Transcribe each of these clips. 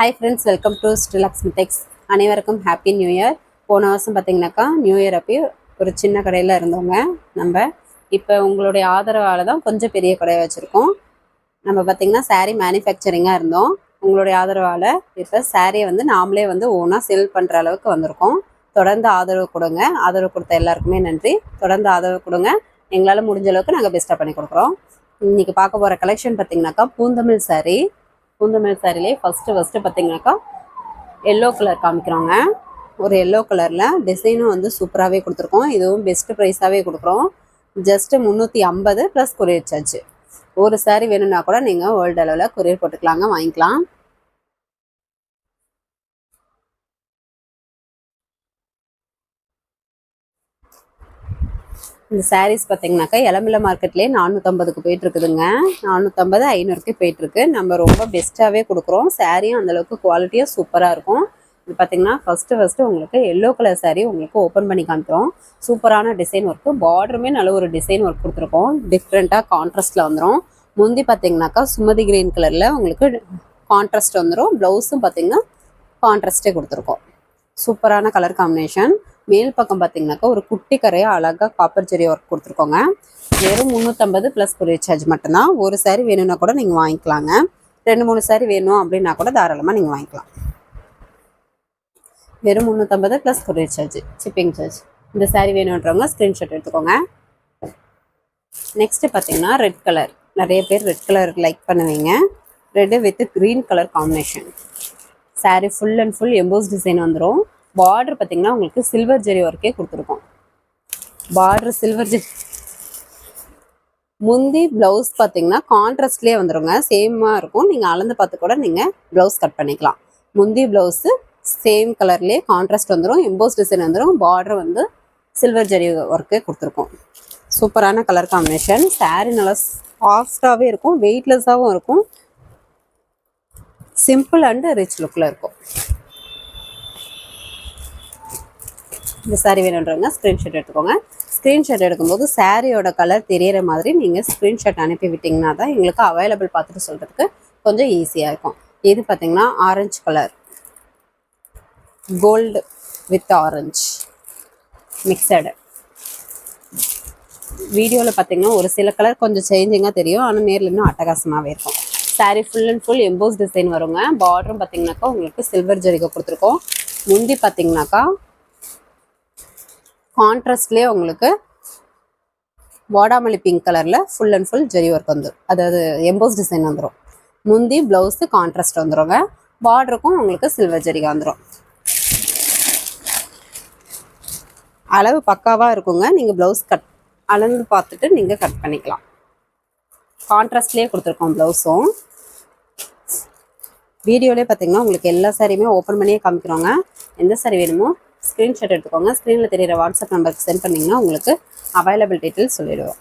Hi friends welcome to Stilax அனைவருக்கும் happy new year போன வருஷம் பார்த்தீங்கன்னாக்கா நியூ இயர் அப்பயும் ஒரு சின்ன கடையில் இருந்தவங்க. நம்ம இப்போ உங்களுடைய ஆதரவால் தான் கொஞ்சம் பெரிய கடையை வச்சுருக்கோம். நம்ம பார்த்திங்கன்னா சாரீ மேனுஃபேக்சரிங்காக இருந்தோம். உங்களுடைய ஆதரவால் இப்போ சாரியை வந்து நாமளே வந்து ஓனாக செல் பண்ணுற அளவுக்கு வந்திருக்கோம். தொடர்ந்து ஆதரவு கொடுங்க. ஆதரவு கொடுத்த எல்லாருக்குமே நன்றி. தொடர்ந்து ஆதரவு கொடுங்க. எங்களால் முடிஞ்ச அளவுக்கு நாங்கள் பெஸ்ட்டாக பண்ணி கொடுக்குறோம். இன்றைக்கி பார்க்க போகிற கலெக்ஷன் பார்த்தீங்கன்னாக்கா பூந்தமிழ் சாரீ பூந்தமிழ் சாரிலே ஃபஸ்ட்டு ஃபஸ்ட்டு பார்த்தீங்கன்னாக்கா எல்லோ கலர் காமிக்கிறோங்க ஒரு எல்லோ கலரில் டிசைனும் வந்து சூப்பராகவே கொடுத்துருக்கோம். இதுவும் பெஸ்ட்டு ப்ரைஸாகவே கொடுக்குறோம். ஜஸ்ட்டு முந்நூற்றி ஐம்பது ப்ளஸ் கொரியர் சார்ஜ் ஒரு சாரீ வேணும்னா கூட நீங்கள் வேர்ல்டு அளவில் கொரியர் போட்டுக்கலாங்க வாங்கிக்கலாம். இந்த சாரீஸ் பார்த்தீங்கன்னாக்கா இளமில மார்க்கெட்லேயே நானூற்றம்பதுக்கு போயிட்டு இருக்குதுங்க நானூற்றம்பது ஐநூறுக்கு போயிட்டுருக்கு. நம்ம ரொம்ப பெஸ்ட்டாகவே கொடுக்குறோம். சாரியும் அந்தளவுக்கு குவாலிட்டியாக சூப்பராக இருக்கும். இது பார்த்தீங்கன்னா ஃபஸ்ட்டு ஃபஸ்ட்டு உங்களுக்கு எல்லோ கலர் சாரீ உங்களுக்கு ஓப்பன் பண்ணி காமிக்கிறோம். சூப்பரான டிசைன் ஒர்க்கு பார்டருமே நல்ல ஒரு டிசைன் ஒர்க் கொடுத்துருக்கோம். டிஃப்ரெண்ட்டாக கான்ட்ராஸ்ட்டில் வந்துடும் முந்தி பார்த்தீங்கன்னாக்கா சுமதி கிரீன் கலரில் உங்களுக்கு கான்ட்ராஸ்ட் வந்துடும் ப்ளவுஸும் பார்த்தீங்கன்னா கான்ட்ராஸ்ட்டே கொடுத்துருக்கோம். சூப்பரான கலர் காம்பினேஷன் மேல் பக்கம் பார்த்தீங்கன்னாக்கா ஒரு குட்டி கரையாக அழகாக காப்பர் ஜெரி ஒர்க் கொடுத்துருக்கோங்க. வெறும் முந்நூற்றம்பது ப்ளஸ் கொரியர் சார்ஜ் மட்டும்தான். ஒரு சாரி வேணும்னா கூட நீங்கள் வாங்கிக்கலாங்க. ரெண்டு மூணு சாரி வேணும் அப்படின்னா கூட தாராளமாக நீங்கள் வாங்கிக்கலாம். வெறும் முந்நூற்றம்பது plus courier charge shipping charge இந்த saree வேணுன்றவங்க ஸ்க்ரீன்ஷாட் எடுத்துக்கோங்க. நெக்ஸ்ட்டு பார்த்தீங்கன்னா ரெட் கலர் நிறைய பேர் ரெட் கலர் லைக் பண்ணுவீங்க. Red with green colour combination saree full and full emboss design வந்துடும் பார்டர் பார்த்தீங்கன்னா உங்களுக்கு சில்வர் ஜெரி ஒர்க்கே கொடுத்துருக்கோம். பார்டர் சில்வர் ஜெரி முந்தி ப்ளவுஸ் பார்த்தீங்கன்னா கான்ட்ராஸ்ட்லேயே வந்துருங்க. சேமாக இருக்கும். நீங்கள் அளந்து பார்த்து கூட நீங்கள் ப்ளவுஸ் கட் பண்ணிக்கலாம். முந்தி ப்ளவுஸு சேம் கலர்லேயே கான்ட்ராஸ்ட் வந்துடும் எம்போஸ் டிசைன் வந்துடும் பார்டர் வந்து சில்வர் ஜெரி ஒர்க்கு கொடுத்துருக்கோம். சூப்பரான கலர் காம்பினேஷன் சாரீ நல்லா சாஃப்டாகவே இருக்கும். வெயிட்லெஸ்ஸாகவும் இருக்கும். சிம்பிள் அண்ட் ரிச் லுக்கில் இருக்கும். இந்த saree வேணுன்றவங்க ஸ்க்ரீன்ஷாட் எடுத்துக்கோங்க. ஸ்க்ரீன்ஷாட் எடுக்கும்போது சாரியோட கலர் தெரியற மாதிரி நீங்கள் ஸ்க்ரீன்ஷாட் அனுப்பி விட்டிங்கன்னா தான் எங்களுக்கு அவைலபிள் பார்த்துட்டு சொல்கிறதுக்கு கொஞ்சம் ஈஸியாக இருக்கும். இது பார்த்தீங்கன்னா orange colour gold with orange mixed வீடியோவில் பார்த்தீங்கன்னா ஒரு சில கலர் கொஞ்சம் சேஞ்சிங்காக தெரியும். ஆனால் நேரில் இன்னும் அட்டகாசமாகவே இருக்கும். Saree full and full emboss design வருங்க. பார்டரும் பார்த்தீங்கன்னாக்கா உங்களுக்கு சில்வர் ஜரிகை கொடுத்துருக்கோம். முந்தி பார்த்தீங்கன்னாக்கா கான்ட்ராஸ்ட்லேயே உங்களுக்கு வாடாமல்லி பிங்க் கலரில் full and full zari work வந்துடும் அதாவது எம்போஸ் டிசைன் வந்துடும் முந்தி ப்ளவுஸு கான்ட்ராஸ்ட் வந்துடுங்க பார்டருக்கும் உங்களுக்கு சில்வர் ஜெரிகா வந்துடும் அளவு பக்காவாக இருக்குங்க. நீங்கள் ப்ளவுஸ் கட் அளந்து பார்த்துட்டு நீங்கள் கட் பண்ணிக்கலாம். கான்ட்ராஸ்ட்லேயே கொடுத்துருக்கோம் ப்ளவுஸும் வீடியோலேயே பார்த்தீங்கன்னா உங்களுக்கு எல்லா சாரியுமே ஓப்பன் பண்ணியே காமிக்கிறோங்க. எந்த சாரி வேணுமோ ஸ்க்ரீன்ஷாட் எடுத்துக்கோங்க. ஸ்க்ரீனில் தெரியிற வாட்ஸ்அப் நம்பருக்கு சென்ட் பண்ணிங்கன்னா உங்களுக்கு அவைலபிள் டீட்டெயில்ஸ் சொல்லிடுவோம்.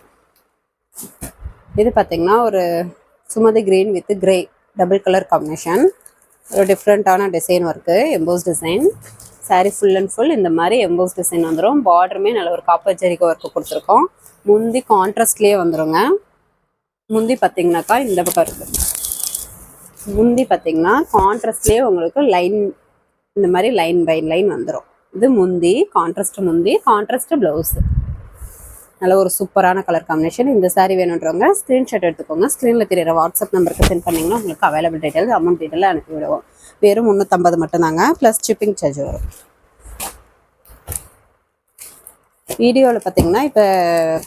இது பார்த்தீங்கன்னா ஒரு Sumathi green with grey double colour combination ஒரு டிஃப்ரெண்ட்டான design work emboss design saree full and full இந்த மாதிரி எம்போஸ் டிசைன் வந்துடும் பார்டருமே நல்ல ஒரு காப்பர் ஜெரிகோ ஒர்க்கு கொடுத்துருக்கோம். முந்தி கான்ட்ராஸ்ட்லேயே வந்துருங்க. முந்தி பார்த்தீங்கனாக்கா இந்த பக்கம் இருக்குது முந்தி பார்த்தீங்கன்னா கான்ட்ராஸ்ட்லேயே உங்களுக்கு லைன் இந்த மாதிரி லைன் பை லைன் வந்துடும் இது முந்தி கான்ட்ராஸ்ட் முந்தி கான்ட்ராஸ்ட் ப்ளவுஸ் நல்ல ஒரு சூப்பரான கலர் காம்பினேஷன் இந்த saree வேணுன்றவங்க ஸ்க்ரீன்ஷாட் எடுத்துக்கோங்க. ஸ்க்ரீனில் தெரியிற வாட்ஸ்அப் நம்பருக்கு சென்ட் பண்ணிங்கன்னா உங்களுக்கு அவைலபிள் டீட்டெயில்ஸ் அமௌண்ட் டீட்டெயில் அனுப்பி விடுவோம். வெறும் முந்நூற்றம்பது மட்டும்தாங்க ப்ளஸ் ஷிப்பிங் சார்ஜ் வரும். வீடியோவில் பார்த்தீங்கன்னா இப்போ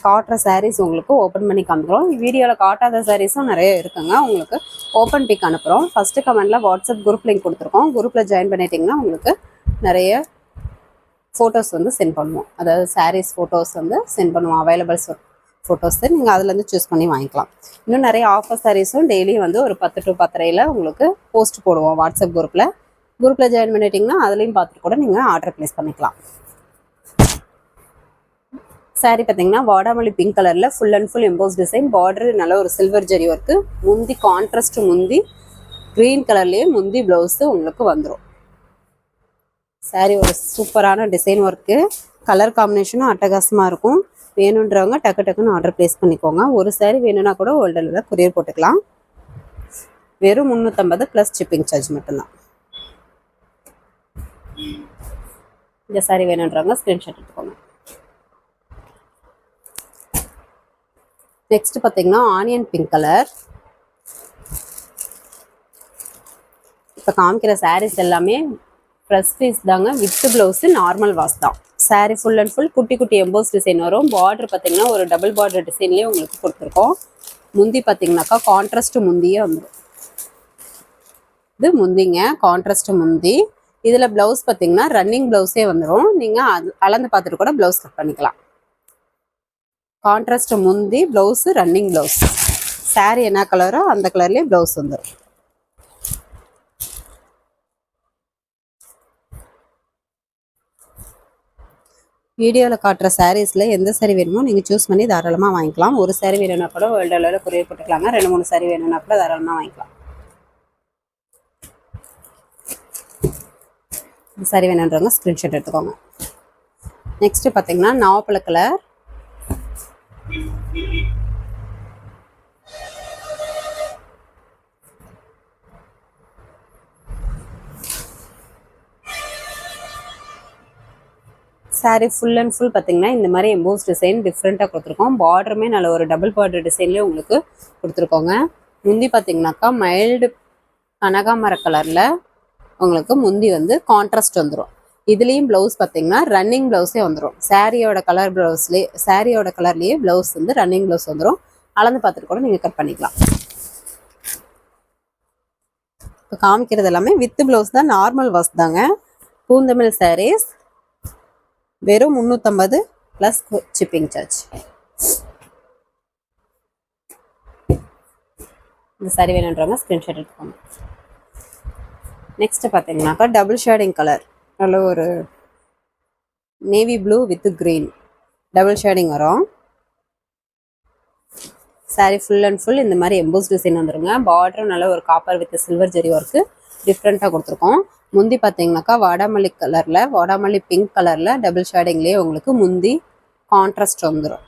காட்டுற சாரீஸ் உங்களுக்கு ஓப்பன் பண்ணி காமிக்கிறோம். வீடியோவில் காட்டாத சாரீஸும் நிறைய இருக்குங்க. உங்களுக்கு ஓப்பன் பிக் அனுப்புகிறோம் ஃபஸ்ட்டு கமெண்டில் வாட்ஸ்அப் குரூப் லிங்க் கொடுத்துருக்கோம். குரூப்பில் ஜாயின் பண்ணிட்டீங்கன்னா உங்களுக்கு நிறைய ஃபோட்டோஸ் வந்து சென்ட் பண்ணுவோம். அதாவது சாரீஸ் ஃபோட்டோஸ் வந்து சென்ட் பண்ணுவோம். அவைலபிள்ஸ் ஃபோட்டோஸ் நீங்கள் அதுலேருந்து சூஸ் பண்ணி வாங்கிக்கலாம். இன்னும் நிறைய ஆஃபர் சாரீஸும் டெய்லியும் வந்து ஒரு பத்து டு பத்தரையில் உங்களுக்கு போஸ்ட் போடுவோம். வாட்ஸ்அப் குரூப்பில் குரூப்பில் ஜாயின் பண்ணிட்டீங்கன்னா அதுலேயும் பார்த்துட்டு கூட நீங்கள் ஆர்டர் ப்ளேஸ் பண்ணிக்கலாம். Saree பார்த்தீங்கன்னா வாடாமல்லி பிங்க் கலரில் full and full emboss design border நல்ல ஒரு சில்வர் ஜெரி ஒர்க்கு முந்தி கான்ட்ராஸ்ட் முந்தி க்ரீன் கலர்லேயே முந்தி ப்ளவுஸு உங்களுக்கு வந்துடும் சாரீ ஒரு சூப்பரான டிசைன் ஒர்க்கு கலர் காம்பினேஷனும் அட்டகாசமாக இருக்கும். வேணுன்றவங்க டக்கு டக்குன்னு ஆர்டர் ப்ளேஸ் பண்ணிக்கோங்க. ஒரு சாரீ வேணும்னா கூட ஹோல்டரில் கொரியர் போட்டுக்கலாம். வெறும் முந்நூற்றம்பது ப்ளஸ் ஷிப்பிங் சார்ஜ் மட்டும்தான். இந்த சாரீ வேணுன்றவங்க ஸ்க்ரீன்ஷாட் எடுத்துக்கோங்க. நெக்ஸ்ட் பார்த்தீங்கன்னா ஆனியன் பிங்க் கலர் இப்போ காமிக்கிற சாரீஸ் எல்லாமே ப்ரெஸ் பீஸ் தாங்க வித் ப்ளவுஸு நார்மல் வாஷ் தான். Saree ஃபுல் அண்ட் ஃபுல் குட்டி குட்டி எம்போஸ் டிசைன் வரும். பார்டர் பார்த்தீங்கன்னா ஒரு டபுள் பார்டர் டிசைன்லேயே உங்களுக்கு கொடுத்துருக்கோம். முந்தி பார்த்தீங்கன்னாக்கா கான்ட்ராஸ்ட் முந்தியே வந்துடும் இது முந்திங்க கான்ட்ராஸ்ட் முந்தி. இதில் ப்ளவுஸ் பார்த்தீங்கன்னா ரன்னிங் ப்ளவுஸே வந்துடும் நீங்கள் அது அளந்து பார்த்துட்டு கூட ப்ளவுஸ் கட் பண்ணிக்கலாம். கான்ட்ராஸ்ட் முந்தி ப்ளவுஸு ரன்னிங் ப்ளவுஸ் saree என்ன கலரோ அந்த கலர்லேயே ப்ளவுஸ் வந்துடும் வீடியோவில் காட்டுற சாரீஸில் எந்த saree வேணுமோ நீங்கள் சூஸ் பண்ணி தாராளமாக வாங்கிக்கலாம். ஒரு சாரீ வேணும்னா கூட வேர்ல்டு அளவில் கொரியர் போட்டுக்கலாங்க. ரெண்டு மூணு saree வேணும்னா கூட தாராளமாக வாங்கிக்கலாம். இந்த saree வேணுன்றவங்க ஸ்க்ரீன்ஷாட் எடுத்துக்கோங்க. நெக்ஸ்ட்டு பார்த்தீங்கன்னா நாவப்பழ colour saree full and full பார்த்தீங்கன்னா இந்த மாதிரி எம்போஸ் டிசைன் டிஃப்ரெண்ட்டாக கொடுத்துருக்கோம். பார்டருமே நல்ல ஒரு டபுள் பார்டர் டிசைன்லேயே உங்களுக்கு கொடுத்துருக்கோங்க. முந்தி பார்த்தீங்கன்னாக்கா மைல்டு கனகாமர கலரில் உங்களுக்கு முந்தி வந்து கான்ட்ராஸ்ட் வந்துடும் இதுலேயும் ப்ளவுஸ் பார்த்தீங்கன்னா ரன்னிங் ப்ளவுஸே வந்துடும் சாரியோட கலர் ப்ளவுஸ்லேயே சாரியோட கலர்லேயே ப்ளவுஸ் வந்து ரன்னிங் ப்ளவுஸ் வந்துடும் அளந்து பார்த்துட்டு கூட நீங்கள் கட் பண்ணிக்கலாம். இப்போ காமிக்கிறது எல்லாமே வித்து ப்ளவுஸ் தான் நார்மல் வாஸ் தாங்க. பூந்தமிழ் சாரீஸ் வெறும் முந்நூற்றம்பது ப்ளஸ் ஷிப்பிங் சார்ஜ் இந்த சரி வேணுன்றவங்க ஸ்க்ரீன்ஷாட் எடுத்துக்கோங்க. நெக்ஸ்ட் பார்த்தீங்கன்னாக்கா டபுள் ஷேடிங் கலர் நல்ல ஒரு navy blue with green double shading வரும். சாரி ஃபுல் அண்ட் ஃபுல் இந்த மாதிரி எம்போஸ் டிசைன் வந்துருங்க. பார்டரும் நல்ல ஒரு copper with silver zari work டிஃப்ரெண்ட்டாக கொடுத்துருக்கோம். முந்தி பார்த்தீங்கன்னாக்கா வாடாமல்லி கலரில் வாடாமல்லி பிங்க் கலரில் டபுள் ஷேடிங்லேயே உங்களுக்கு முந்தி கான்ட்ராஸ்ட் வந்துடும்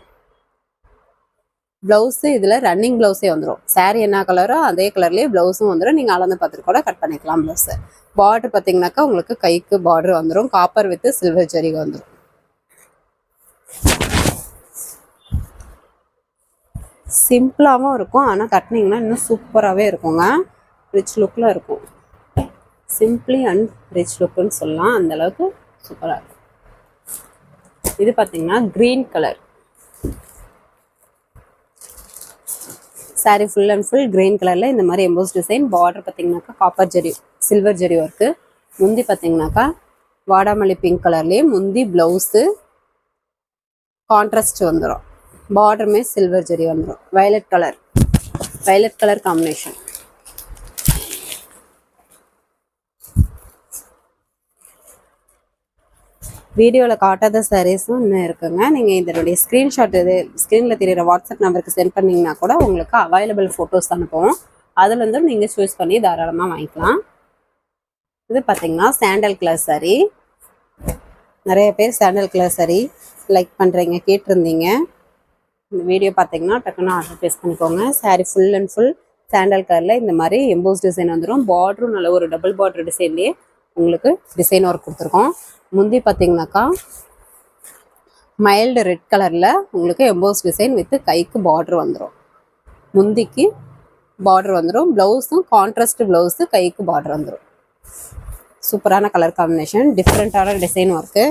ப்ளவுஸு இதில் ரன்னிங் ப்ளவுஸே வந்துடும் சாரீ என்ன கலரோ அதே கலர்லேயே ப்ளவுஸும் வந்துடும் நீங்கள் அளந்து பார்த்துட்டு கூட கட் பண்ணிக்கலாம் ப்ளவுஸு பார்டர் பார்த்தீங்கன்னாக்கா உங்களுக்கு கைக்கு பார்டர் வந்துடும் காப்பர் வித்து சில்வர் ஜெரி வந்துடும் சிம்பிளாகவும் இருக்கும். ஆனால் கட்டினீங்கன்னா இன்னும் சூப்பராகவே இருக்குங்க. ரிச் லுக்கில் இருக்கும். சிம்பிளி அண்ட் ரிச் லுக்குன்னு சொல்லலாம். அந்த அளவுக்கு சூப்பராக இருக்கும். இது பார்த்தீங்கன்னா green colour saree full and full green கலரில் இந்த மாதிரி எம்போஸ் டிசைன் பார்டர் பார்த்தீங்கன்னாக்கா copper zari silver zari work முந்தி பார்த்தீங்கன்னாக்கா வாடாமல்லி பிங்க் கலர்லேயே முந்தி ப்ளவுஸு கான்ட்ராஸ்ட் வந்துடும் பார்டருமே சில்வர் ஜெரி வந்துடும் violet colour violet colour combination வீடியோவில் காட்டாத சாரீஸும் இன்னும் இருக்குங்க. நீங்கள் இதனுடைய ஸ்க்ரீன்ஷாட் இது ஸ்க்ரீனில் தெரியிற வாட்ஸ்அப் நம்பருக்கு சென்ட் பண்ணிங்கன்னா கூட உங்களுக்கு அவைலபிள் ஃபோட்டோஸ் அனுப்புவோம் அதுலேருந்து நீங்கள் சூஸ் பண்ணி தாராளமாக வாங்கிக்கலாம். இது பார்த்தீங்கன்னா சாண்டல் கலர் saree. நிறைய பேர் சாண்டல் கலர் saree லைக் பண்ணுறீங்க கேட்டிருந்தீங்க. இந்த வீடியோ பார்த்தீங்கன்னா டக்குன்னு ஆர்டர் ப்ளேஸ் பண்ணிக்கோங்க. saree full and full sandal கலரில் இந்த மாதிரி எம்போஸ் டிசைன் வந்துடும் பார்டரும் நல்ல ஒரு டபுள் பார்டர் டிசைன்லேயே உங்களுக்கு டிசைன் ஒர்க் கொடுத்துருக்கோம். முந்தி பார்த்தீங்கன்னாக்கா மைல்டு ரெட் கலரில் உங்களுக்கு எம்போஸ் டிசைன் வித் கைக்கு பார்டர் வந்துடும் முந்திக்கு பார்டர் வந்துடும் ப்ளவுஸும் கான்ட்ராஸ்ட் ப்ளவுஸு கைக்கு பார்டர் வந்துடும் சூப்பரான கலர் காம்பினேஷன் டிஃப்ரெண்ட்டான டிசைன் ஒர்க்கு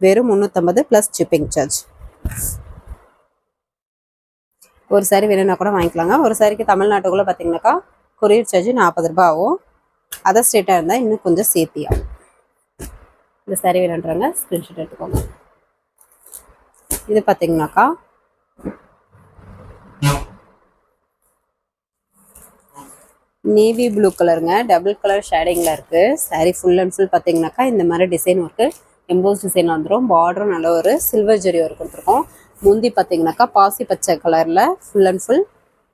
வெறும் முந்நூற்றம்பது ப்ளஸ் ஷிப்பிங் சார்ஜ் ஒரு சாரி வேணும்னா கூட வாங்கிக்கலாங்க. ஒரு சாரிக்கு தமிழ்நாட்டுக்குள்ளே பார்த்தீங்கன்னாக்கா கொரியர் சார்ஜ் நாற்பது ரூபாய் ஆகும் அதர் ஸ்டேட்டாக இருந்தால் இன்னும் கொஞ்சம் சேர்த்தி ஆகும் இந்த சாரி வேணுன்றவங்க ஸ்க்ரீன்ஷாட் எடுத்துக்கோங்க. இது பார்த்தீங்கன்னாக்கா நேவி ப்ளூ கலருங்க டபுள் கலர் ஷேடிங்கில் இருக்குது saree ஃபுல் அண்ட் ஃபுல் பார்த்தீங்கன்னாக்கா இந்த மாதிரி டிசைன் ஒர்க்கு எம்போஸ் டிசைன் வந்துடும் பார்டரும் நல்ல ஒரு சில்வர் ஜெரி ஒர்க் கொடுத்துருக்கோம். முந்தி பார்த்தீங்கன்னாக்கா பாசி பச்சை கலரில் full and full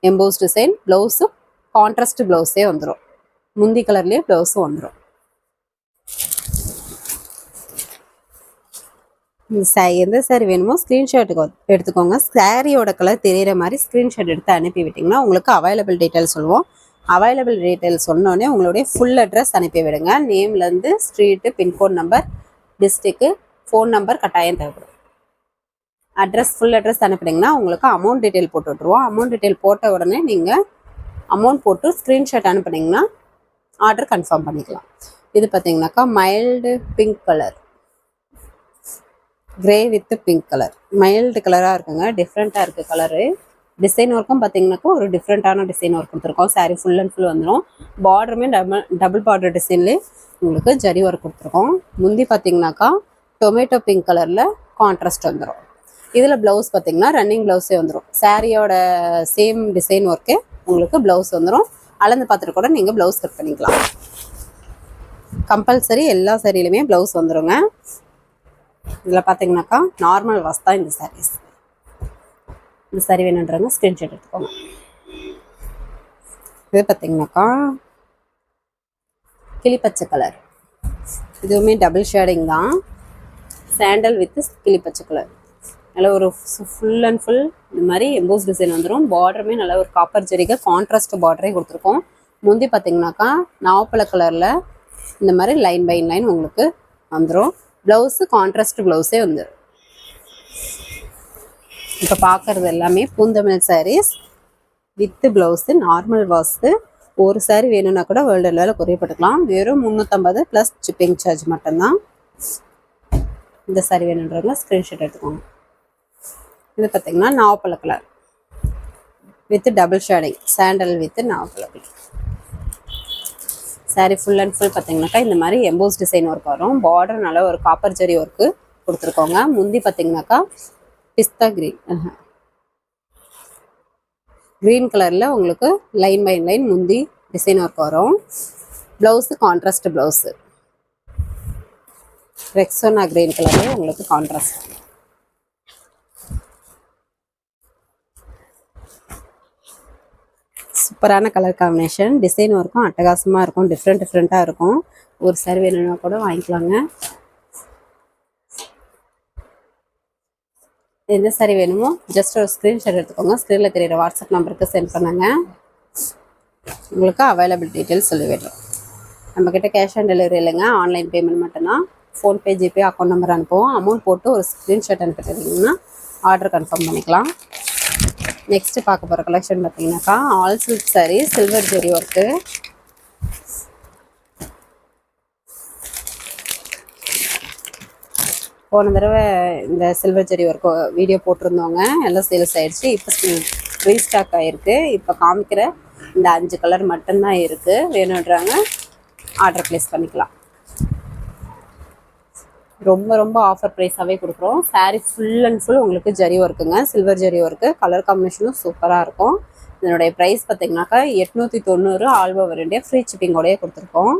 emboss design ப்ளவுஸும் கான்ட்ராஸ்ட் ப்ளவுஸே வந்துடும் முந்தி கலர்லேயே ப்ளவுஸும் வந்துடும் எந்த சாரி வேணுமோ ஸ்க்ரீன்ஷாட்டுக்கு எடுத்துக்கோங்க. சாரியோட கலர் தெரியிற மாதிரி ஸ்க்ரீன்ஷாட் எடுத்து அனுப்பி விட்டிங்கன்னா உங்களுக்கு அவைலபிள் டீட்டெயில் சொல்லுவோம். அவைலபிள் டீட்டெயில் சொன்னோடனே உங்களுடைய ஃபுல் அட்ரஸ் அனுப்பி விடுங்க. நேம்லேருந்து street pin code number district phone number கட்டாயம் தேவைப்படும். அட்ரஸ் ஃபுல் அட்ரஸ் அனுப்பினீங்கன்னா உங்களுக்கு அமௌண்ட் டீட்டெயில் போட்டு விட்ருவோம் அமௌண்ட் டீட்டெயில் போட்ட உடனே நீங்கள் அமௌண்ட் போட்டு ஸ்க்ரீன்ஷாட் அனுப்புனீங்கன்னா ஆர்டர் கன்ஃபார்ம் பண்ணிக்கலாம். இது பார்த்தீங்கன்னாக்கா mild pink colour grey with pink colour mild கலராக இருக்குங்க டிஃப்ரெண்ட்டாக இருக்குது கலரு டிசைன் ஒர்க்கும் பார்த்தீங்கன்னாக்கா ஒரு டிஃப்ரெண்ட்டான டிசைன் ஒர்க் கொடுத்துருக்கோம். சாரீ ஃபுல் அண்ட் ஃபுல் வந்துடும் பார்டருமே டபுள் டபுள் பார்டர் டிசைன்லேயே உங்களுக்கு ஜரி ஒர்க் கொடுத்துருக்கோம். முந்தி பார்த்தீங்கன்னாக்கா டொமேட்டோ பிங்க் கலரில் கான்ட்ராஸ்ட் வந்துடும் இதில் ப்ளவுஸ் பார்த்தீங்கன்னா ரன்னிங் ப்ளவுஸே வந்துடும் சாரியோட சேம் டிசைன் ஒர்க்கே உங்களுக்கு ப்ளவுஸ் வந்துடும் அளந்து பார்த்துட்டு கூட நீங்கள் ப்ளவுஸ் கட் பண்ணிக்கலாம். கம்பல்சரி எல்லா சேரீலையுமே ப்ளவுஸ் வந்துருங்க. இதில் பார்த்தீங்கன்னாக்கா நார்மல் வாஸ் தான் இந்த சாரீஸ் இந்த சாரி வேணுன்றவங்க ஸ்க்ரீன்ஷாட் எடுத்துக்கோங்க. இது பார்த்தீங்கன்னாக்கா கிளிப்பச்சை கலர் இதுவுமே டபுள் ஷேடிங் தான். சாண்டல் வித் கிளிப்பச்சை கலர் நல்ல ஒரு ஃபுல் அண்ட் ஃபுல் இந்த மாதிரி எம்போஸ் டிசைன் வந்துடும் பார்டருமே நல்ல ஒரு காப்பர் ஜெரிக்கு கான்ட்ராஸ்ட் பார்டரே கொடுத்துருக்கோம். முந்தி பார்த்தீங்கன்னாக்கா நாவப்பழ கலரில் இந்த மாதிரி லைன் பை லைன் உங்களுக்கு வந்துடும் ப்ளவுஸு கான்ட்ராஸ்ட் ப்ளவுஸே வந்துடும் இப்போ பார்க்குறது எல்லாமே Poonthamizh sarees with blouse normal wash ஒரு சாரீ வேணும்னா கூட வேர்ல்டு லெவலில் குறையப்பட்டுக்கலாம். போட்டுக்கலாம் வெறும் முந்நூற்றம்பது ப்ளஸ் ஷிப்பிங் சார்ஜ் மட்டும்தான். இந்த saree வேணுன்றவங்க ஸ்க்ரீன்ஷாட் எடுத்துக்கோங்க. இது பார்த்தீங்கன்னா நாவப்பழ colour with double shading sandal with நாவப்பழ colour saree full and full பார்த்தீங்கன்னாக்கா இந்த மாதிரி எம்போஸ் டிசைன் ஒர்க் வரும். பார்டர் நல்ல ஒரு காப்பர் ஜெரி ஒர்க்கு கொடுத்துருக்கோங்க. முந்தி பார்த்தீங்கன்னாக்கா பிஸ்தா கிரீன் க்ரீன் கலரில் உங்களுக்கு லைன் பை லைன் முந்தி டிசைன் ஒர்க் வரும். Blouse contrast blouse Rexona green கலர்லேயே உங்களுக்கு கான்ட்ராஸ்ட் சூப்பரான கலர் காம்பினேஷன் டிசைன் இருக்கும் அட்டகாசமாக இருக்கும். டிஃப்ரெண்ட் டிஃப்ரெண்ட்டாக இருக்கும். ஒரு சாரி வேணும்னா கூட வாங்கிக்கலாங்க. எந்த சாரி வேணுமோ ஜஸ்ட் ஒரு ஸ்க்ரீன்ஷாட் எடுத்துக்கோங்க. ஸ்க்ரீனில் தெரியுற வாட்ஸ்அப் நம்பருக்கு சென்ட் பண்ணுங்க. உங்களுக்கு அவைலபிள் டீட்டெயில்ஸ் சொல்லி விடுறோம் நம்மக்கிட்ட கேஷ் ஆன் டெலிவரி இல்லைங்க. ஆன்லைன் பேமெண்ட் மட்டும்தான். ஃபோன்பே ஜிபே அக்கௌண்ட் நம்பர் அனுப்புவோம். அமௌண்ட் போட்டு ஒரு ஸ்க்ரீன்ஷாட் அனுப்பிட்டீங்கன்னா ஆர்டர் கன்ஃபார்ம் பண்ணிக்கலாம். நெக்ஸ்ட் பார்க்க போகிற கலெக்ஷன் பார்த்தீங்கன்னாக்கா all silk saree silver zari work போன தடவை இந்த சில்வர் ஜெரி ஒர்க்கு வீடியோ போட்டிருந்தோங்க எல்லாம் சேல்ஸ் ஆயிடுச்சு. இப்போ ரீஸ்டாக் ஆகிருக்கு இப்போ காமிக்கிற இந்த அஞ்சு கலர் மட்டும்தான் இருக்குது வேணுன்றாங்க ஆர்டர் ப்ளேஸ் பண்ணிக்கலாம். ரொம்ப ரொம்ப ஆஃபர் ப்ரைஸாகவே கொடுக்குறோம். சாரீ ஃபுல் அண்ட் ஃபுல் உங்களுக்கு ஜரி ஒர்க்குங்க சில்வர் ஜரி ஒர்க்கு கலர் காம்பினேஷனும் சூப்பராக இருக்கும். இதனுடைய ப்ரைஸ் பார்த்தீங்கன்னாக்கா எட்நூற்றி தொண்ணூறு ஆல் ஓவர் இந்தியா ஃப்ரீ ஷிப்பிங்கோடயே கொடுத்துருக்கோம்.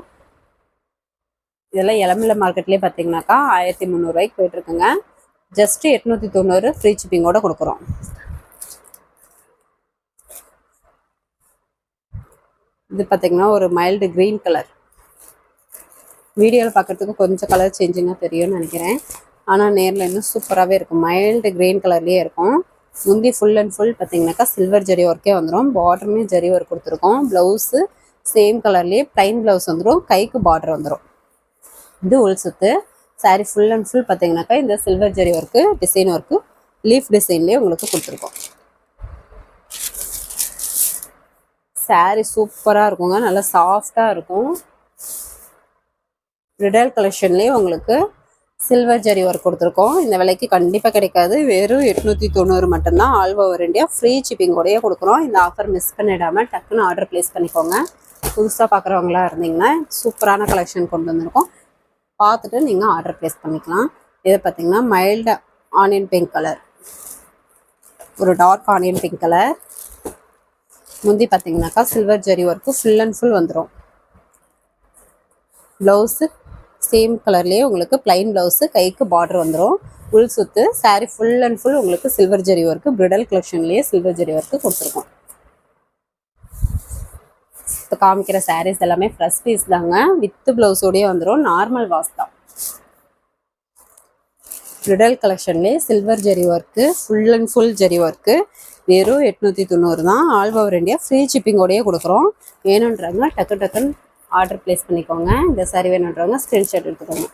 இதெல்லாம் இளம்பிள்ள மார்க்கெட்லேயே பார்த்தீங்கன்னாக்கா ஆயிரத்தி முந்நூறுரூவாய்க்கு போயிட்டுருக்குங்க. ஜஸ்ட்டு எட்நூற்றி தொண்ணூறு ஃப்ரீ ஷிப்பிங்கோட கொடுக்குறோம். இது பார்த்தீங்கன்னா ஒரு மைல்டு க்ரீன் கலர் வீடியோவில் பார்க்கறதுக்கு கொஞ்சம் கலர் சேஞ்சிங்காக தெரியும்னு நினைக்கிறேன். ஆனால் நேரில் இன்னும் சூப்பராகவே இருக்கும். மைல்டு க்ரீன் கலர்லேயே இருக்கும். முந்தி ஃபுல் அண்ட் ஃபுல் பார்த்தீங்கன்னாக்கா சில்வர் ஜரி ஒர்க்கே வந்துடும் பார்டருமே ஜரி ஒர்க் கொடுத்துருக்கோம். ப்ளவுஸு சேம் கலர்லேயே ப்ளைன் ப்ளவுஸ் வந்துடும் கைக்கு பார்டர் வந்துடும் இது உள் சுத்து. Saree ஃபுல் அண்ட் ஃபுல் பார்த்தீங்கன்னாக்கா இந்த silver zari work design work leaf டிசைன்லேயே உங்களுக்கு கொடுத்துருக்கோம். Saree சூப்பராக இருக்குங்க. நல்லா சாஃப்டாக இருக்கும். ரிடல் கலெக்ஷன்லேயே உங்களுக்கு சில்வர் ஜரி ஒர்க் கொடுத்துருக்கோம். இந்த விலைக்கு கண்டிப்பாக கிடைக்காது. வெறும் எட்நூற்றி தொண்ணூறு மட்டும்தான். ஆல் ஓவர் இண்டியா ஃப்ரீ ஷிப்பிங்கோடயே கொடுக்குறோம். இந்த ஆஃபர் மிஸ் பண்ணிடாமல் டக்குன்னு ஆர்டர் ப்ளேஸ் பண்ணிக்கோங்க. புதுசாக பார்க்குறவங்களா இருந்தீங்கன்னா சூப்பரான கலெக்ஷன் கொண்டு வந்திருக்கோம். பார்த்துட்டு நீங்கள் ஆர்டர் ப்ளேஸ் பண்ணிக்கலாம். இதை பார்த்தீங்கன்னா மைல்டு ஆனியன் பிங்க் கலர் ஒரு டார்க் ஆனியன் பிங்க் கலர் முந்தி பார்த்தீங்கன்னாக்கா silver zari work full and full வந்துடும் ப்ளவுஸு சேம் கலர்லேயே உங்களுக்கு பிளைன் ப்ளவுஸு கைக்கு பார்டர் வந்துடும் உள் சுத்து சாரீ ஃபுல் அண்ட் ஃபுல் உங்களுக்கு சில்வர் ஜெரி ஒர்க்கு பிரிடல் கலெக்ஷன்லேயே சில்வர் ஜெரி ஒர்க்கு கொடுத்துருக்கோம். இப்போ காமிக்கிற சாரீஸ் எல்லாமே ஃப்ரெஷ் பீஸ் தாங்க. வித்து ப்ளவுஸோடயே வந்துடும் நார்மல் வாஷ் தான். Bridal கலெக்ஷன்லேயே silver zari work full and full zari work வெறும் எட்நூற்றி தொண்ணூறு தான். ஆல் ஓவர் இண்டியா ஃப்ரீ ஷிப்பிங்கோடையே கொடுக்குறோம். வேணுன்றவங்க டக்கு டக்குன்னு ஆர்டர் ப்ளேஸ் பண்ணிக்கோங்க. இந்த சாரி வேணுன்றவங்க ஸ்க்ரீன்ஷாட் எடுத்துக்கோங்க.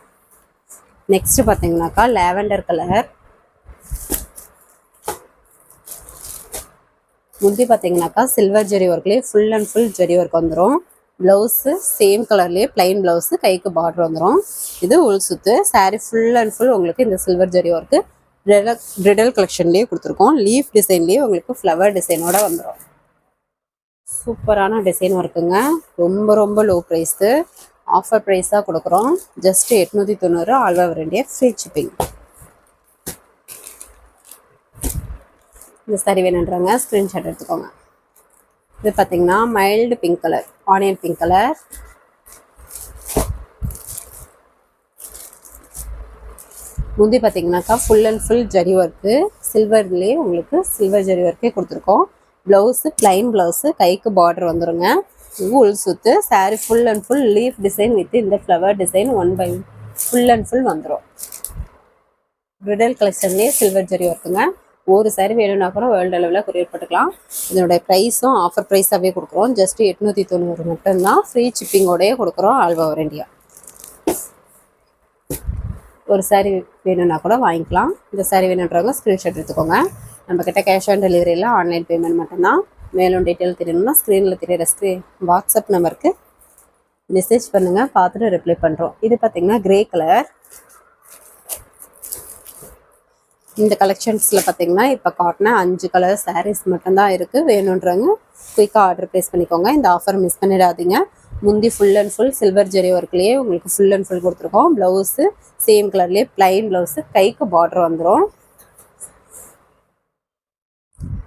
நெக்ஸ்ட்டு பார்த்தீங்கன்னாக்கா லேவெண்டர் கலர் முந்தி பார்த்தீங்கன்னாக்கா silver zari ஒர்க்லேயே full and full zari work வந்துடும் ப்ளவுஸு சேம் கலர்லேயே பிளைன் ப்ளவுஸு கைக்கு பார்டர் வந்துடும் இது உள் சுத்து சாரீ ஃபுல் அண்ட் ஃபுல் உங்களுக்கு இந்த சில்வர் ஜெரி ஒர்க்கு பிரிடல் கலெக்ஷன்லேயே கொடுத்துருக்கோம். லீஃப் டிசைன்லேயே உங்களுக்கு ஃப்ளவர் டிசைனோட வந்துடும் சூப்பரான டிசைன் ஒர்க்குங்க ரொம்ப ரொம்ப லோ ப்ரைஸு ஆஃபர் ப்ரைஸ் தான் கொடுக்குறோம். ஜஸ்ட் எட்நூற்றி தொண்ணூறு ஆல்வா வரண்டிய ஃப்ரீ ஷிப்பிங் இந்த சரி வேணுன்றாங்க ஸ்க்ரீன்ஷாட் எடுத்துக்கோங்க. இது பார்த்தீங்கன்னா mild pink colour onion pink colour முந்தி பார்த்தீங்கன்னாக்கா full and full zari work சில்வர்லேயே உங்களுக்கு சில்வர் ஜரி ஒர்க்கே கொடுத்துருக்கோம். ப்ளவுஸு பிளைன் ப்ளவுஸு கைக்கு பார்டர் வந்துருங்க. ஊல் உள் சுத்து saree full and full leaf design with இந்த flower design one by full and full வந்துடும் பிரிடல் கலெக்ஷன்லேயே சில்வர் ஜெரி ஒர்க்குங்க ஒரு சாரி வேணும்னா கூட வேர்ல்டு அளவில் கொரியர் போட்டுக்கலாம். இதனுடைய ப்ரைஸும் ஆஃபர் ப்ரைஸாகவே கொடுக்குறோம். ஜஸ்ட் எட்நூற்றி தொண்ணூறு மட்டும்தான். ஃப்ரீ ஷிப்பிங்கோடய கொடுக்குறோம். ஆல் ஓவர் இண்டியா ஒரு சாரி வேணும்னா கூட வாங்கிக்கலாம். இந்த சாரி வேணுன்றவங்க ஸ்க்ரீன்ஷாட் எடுத்துக்கோங்க. நம்மக்கிட்ட கேஷ் ஆன் டெலிவரியில் ஆன்லைன் பேமெண்ட் மட்டும்தான். மேலும் டீட்டெயில் தெரியணும்னா ஸ்க்ரீனில் தெரியிற ஸ்க்ரீன் வாட்ஸ்அப் நம்பருக்கு மெசேஜ் பண்ணுங்கள் பார்த்துட்டு ரிப்ளை பண்ணுறோம் இது பார்த்தீங்கன்னா கிரே கலர் இந்த கலெக்ஷன்ஸில் பார்த்தீங்கன்னா இப்போ காட்டின அஞ்சு கலர் சாரீஸ் மட்டும்தான் இருக்குது வேணுன்றவங்க குயிக்காக ஆர்டர் ப்ளேஸ் பண்ணிக்கோங்க. இந்த ஆஃபர் மிஸ் பண்ணிடாதீங்க. முந்தி full and full silver zari ஒர்க்லேயே உங்களுக்கு ஃபுல் அண்ட் ஃபுல் கொடுத்துருக்கோம். ப்ளவுஸு சேம் கலர்லேயே ப்ளைன் ப்ளவுஸு கைக்கு பார்டர் வந்துடும்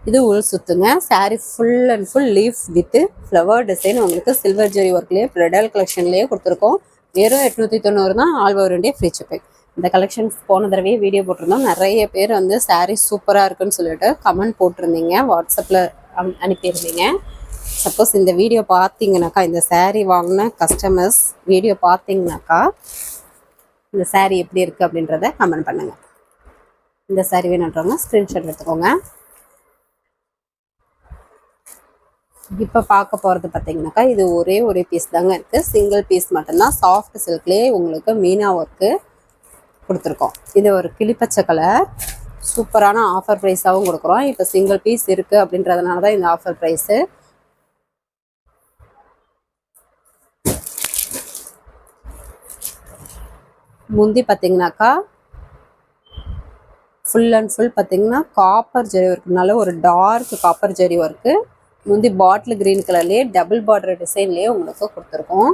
இது உள் சுத்துங்க. Saree full and full leaf with flower design உங்களுக்கு சில்வர் ஜெரி ஒர்க்லேயே ப்ரெடல் கலெக்ஷன்லேயே கொடுத்துருக்கோம். வெறும் எட்நூற்றி தொண்ணூறு தான் all over India free shipping இந்த கலெக்ஷன்ஸ் போன தடவையே வீடியோ போட்டிருந்தோம். நிறைய பேர் வந்து சாரீ சூப்பராக இருக்குன்னு சொல்லிட்டு கமெண்ட் போட்டிருந்தீங்க. வாட்ஸ்அப்பில் அனுப்பியிருந்தீங்க. சப்போஸ் இந்த வீடியோ பார்த்தீங்கன்னாக்கா இந்த சாரீ வாங்கின கஸ்டமர்ஸ் வீடியோ பார்த்தீங்கனாக்கா இந்த சாரீ எப்படி இருக்குது அப்படின்றத கமெண்ட் பண்ணுங்கள் இந்த saree வேணுன்றவங்க ஸ்க்ரீன்ஷாட் எடுத்துக்கோங்க. இப்போ பார்க்க போகிறது பார்த்தீங்கன்னாக்கா இது ஒரே ஒரே பீஸ் தாங்க இருக்குது சிங்கிள் பீஸ் மட்டும்தான். சாஃப்ட் சில்க்லேயே உங்களுக்கு மீனா ஒர்க்கு கொடுத்துருக்கோம். இது ஒரு கிளிப்பச்சை கலர் சூப்பரான ஆஃபர் ப்ரைஸாகவும் கொடுக்குறோம். இப்போ சிங்கிள் பீஸ் இருக்குது அப்படின்றதுனால தான் இந்த ஆஃபர் ப்ரைஸு முந்தி பார்த்தீங்கன்னாக்கா ஃபுல் அண்ட் ஃபுல் பார்த்தீங்கன்னா காப்பர் ஜெரி ஒர்க்குனால ஒரு டார்க் காப்பர் ஜெரி ஒர்க்கு முந்தி பாட்டில் க்ரீன் கலர்லேயே டபுள் பார்டர் டிசைன்லேயே உங்களுக்கு கொடுத்துருக்கோம்.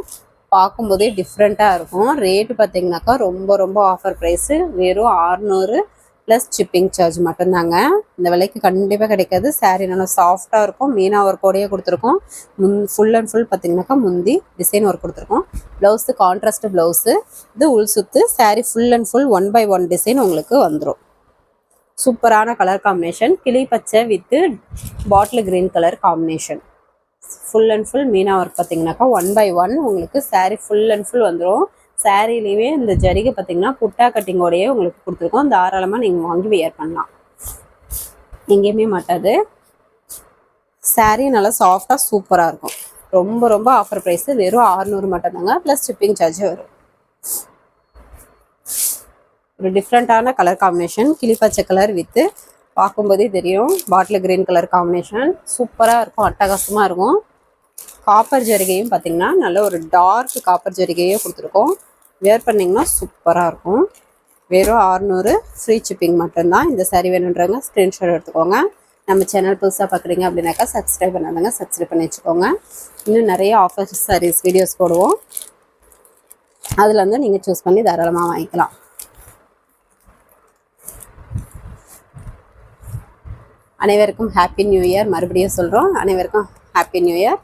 பார்க்கும்போதே டிஃப்ரெண்ட்டாக இருக்கும். ரேட்டு பார்த்தீங்கன்னாக்கா ரொம்ப ரொம்ப ஆஃபர் ப்ரைஸு வெறும் ஆறுநூறு ப்ளஸ் ஷிப்பிங் சார்ஜ் மட்டும்தாங்க. இந்த விலைக்கு கண்டிப்பாக கிடைக்காது. சாரீ நல்லா சாஃப்டாக இருக்கும். மீனா ஒர்க்கோடையே கொடுத்துருக்கோம். முன் ஃபுல் அண்ட் ஃபுல் பார்த்தீங்கன்னாக்கா முந்தி டிசைன் ஒர்க் கொடுத்துருக்கோம். ப்ளவுஸு கான்ட்ராஸ்ட் ப்ளவுஸு இது உள் சுற்று saree full and full one by one design உங்களுக்கு வந்துடும் சூப்பரான கலர் காம்பினேஷன் கிளி பச்சை with bottle green colour combination full and full meena work பார்த்தீங்கன்னாக்கா ஒன் பை ஒன் உங்களுக்கு சாரீ ஃபுல் அண்ட் ஃபுல் வந்துடும் சாரீலேயே இந்த ஜரிகை பார்த்தீங்கன்னா புட்டா கட்டிங்கோடையே உங்களுக்கு கொடுத்துருக்கோம். தாராளமாக நீங்கள் வாங்கி வியர் பண்ணலாம். எங்கேயுமே மாட்டாது. சாரீ நல்லா சாஃப்டாக சூப்பராக இருக்கும். ரொம்ப ரொம்ப ஆஃபர் ப்ரைஸு வெறும் ஆறுநூறு மட்டும்தாங்க. ப்ளஸ் ஷிப்பிங் சார்ஜ் வரும். ஒரு டிஃப்ரெண்ட்டான கலர் காம்பினேஷன் கிளிப்பச்சை கலர் வித்து பார்க்கும்போதே தெரியும். பாட்டில் கிரீன் கலர் காம்பினேஷன் சூப்பராக இருக்கும். அட்டகாசமாக இருக்கும். காப்பர் ஜரிகையும் பார்த்தீங்கன்னா நல்ல ஒரு டார்க் காப்பர் ஜரிகையே கொடுத்துருக்கோம். வேர் பண்ணிங்கன்னா சூப்பராக இருக்கும். வெறும் ஆறுநூறு ஃப்ரீ ஷிப்பிங் மட்டும்தான். இந்த saree வேணுன்றவங்க ஸ்க்ரீன்ஷாட் எடுத்துக்கோங்க. நம்ம சேனல் புதுசாக பார்க்குறீங்க அப்படின்னாக்கா சப்ஸ்கிரைப் பண்ணாதங்க சப்ஸ்கிரைப் பண்ணி வச்சுக்கோங்க. இன்னும் நிறைய ஆஃபர் சாரீஸ் வீடியோஸ் போடுவோம். அதில் வந்து நீங்கள் சூஸ் பண்ணி தாராளமாக வாங்கிக்கலாம். அனைவருக்கும் ஹாப்பி நியூ இயர் மறுபடியும் சொல்கிறோம் அனைவருக்கும் ஹாப்பி நியூ இயர்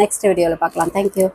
நெக்ஸ்ட் வீடியோவில் பார்க்கலாம். தேங்க்யூ